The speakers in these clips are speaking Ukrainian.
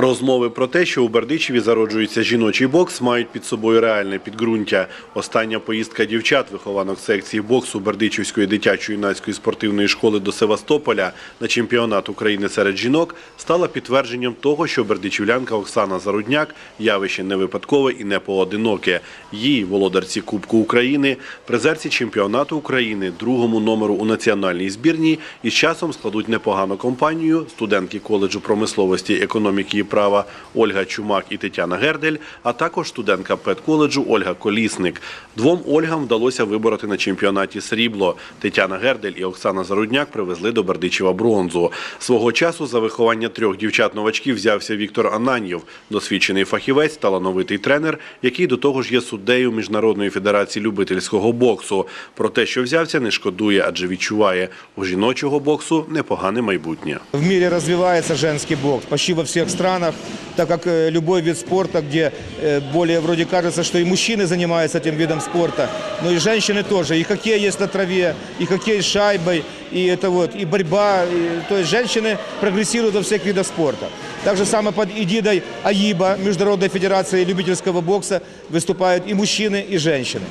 Розмови про те, що у Бердичеві зароджується жіночий бокс, мають під собою реальне підґрунтя. Остання поїздка дівчат, вихованок секції боксу Бердичівської дитячо-юнацької спортивної школи до Севастополя на чемпіонат України серед жінок стала підтвердженням того, що бердичівлянка Оксана Зарудняк явище не випадкове і не поодиноке. Їй, володарці Кубку України, призерці чемпіонату України, другому номеру у національній збірній, із часом складуть непогану компанію студентки коледжу промисловості, економіки права Ольга Чумак і Тетяна Гердель, а також студентка педколеджу Ольга Колісник. Двом Ольгам вдалося вибороти на чемпіонаті срібло. Тетяна Гердель і Оксана Зарудняк привезли до Бердичева бронзу. Свого часу за виховання трьох дівчат-новачків взявся Віктор Ананьєв, досвідчений фахівець, талановитий тренер, який до того ж є суддею Міжнародної федерації любительського боксу. Про те, що взявся, не шкодує, адже відчуває у жіночого боксу непогане майбутнє. В мире развивается женский бокс почти во всех странах, так как э, любой вид спорта, где э, более вроде кажется, что и мужчины занимаются этим видом спорта, но и женщины тоже. И хоккей есть на траве, и хоккей с шайбой, и это вот, и борьба. и- то есть женщины прогрессируют во всех видах спорта. Так же самое под эгидой АИБа, Международной Федерации любительского бокса, выступают и мужчины, и женщины.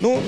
Ну,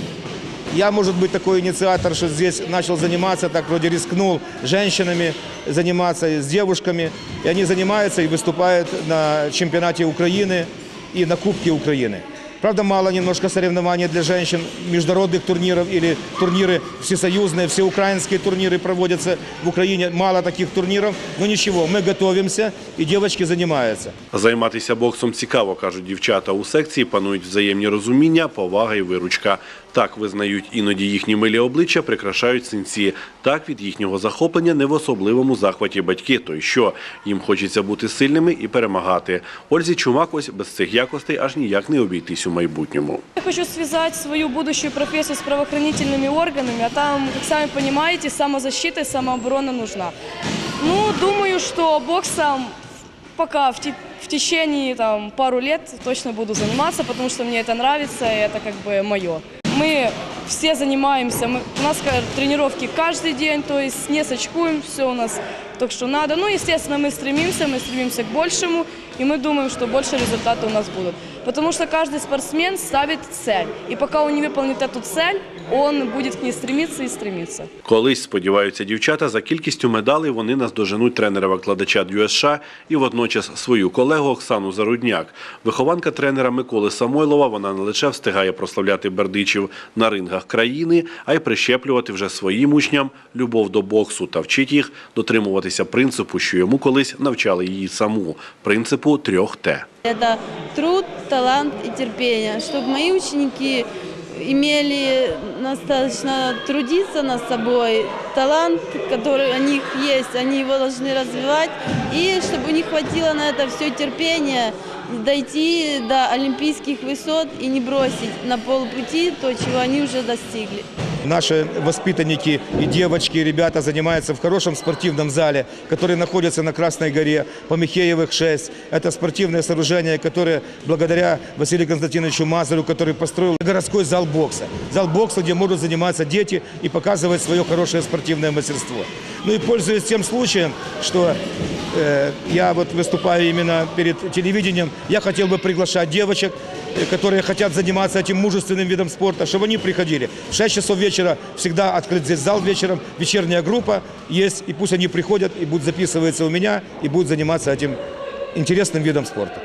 я, может быть, такой инициатор, что здесь начал заниматься, так вроде рискнул женщинами заниматься, с девушками. И они занимаются и выступают на чемпионате Украины и на Кубке Украины. Правда, мало немножко соревнований для женщин, международных турниров или турниры всесоюзные, всеукраинские турниры проводятся в Украине. Мало таких турниров, но ничего, мы готовимся и девочки занимаются. Займатися боксом цікаво, кажуть дівчата. У секції панують взаємні розуміння, повага і виручка. Так визнають іноді їхні милі обличчя, прикрашають синці. Так від їхнього захоплення не в особливому захваті батьки. То й що їм хочеться бути сильними і перемагати. Ользі Чумак ось без цих якостей аж ніяк не обійтись у майбутньому. Я хочу связать свою будущую профессию с правоохранительными органами, а там, как сами понимаете, самозащита и самооборона нужна. Ну, думаю, что боксом пока в, в течение там, пару лет точно буду заниматься, потому что мне это нравится, и это как бы мое. Мы все занимаемся, мы, у нас ка- тренировки каждый день, то есть не сочкуем, все у нас так что надо. Ну, естественно, мы стремимся, мы стремимся к большему, и мы думаем, что больше результаты у нас будут. Потому что каждый спортсмен ставит цель. И пока он не выполнит эту цель, он будет к ней стремиться и стремиться. Колись, сподіваються дівчата, за кількістю медалей вони наздоженуть тренера-викладача ДЮСШ і водночас свою колегу Оксану Зарудняк. Вихованка тренера Миколи Самойлова, вона не лише встигає прославляти бердичів на рингах країни, а й прищеплювати вже своїм учням любов до боксу та вчить їх дотримуватися принципу, що йому колись навчали її саму – принципу трьох Т. Это труд, талант и терпение, чтобы мои ученики имели достаточно трудиться над собой, талант, который у них есть, они его должны развивать, и чтобы у них хватило на это все терпение, дойти до олимпийских высот и не бросить на полпути то, чего они уже достигли. Наши воспитанники и девочки, и ребята занимаются в хорошем спортивном зале, который находится на Красной горе, по Михеевых 6. Это спортивное сооружение, которое благодаря Василию Константиновичу Мазарю, который построил городской зал бокса. Зал бокса, где могут заниматься дети и показывать свое хорошее спортивное мастерство. Ну и пользуясь тем случаем, что э, я вот выступаю именно перед телевидением, я хотел бы приглашать девочек, э, которые хотят заниматься этим мужественным видом спорта, чтобы они приходили. В 6 часов вечера всегда открыт здесь зал вечером, вечерняя группа есть, и пусть они приходят и будут записываться у меня, и будут заниматься этим интересным видом спорта.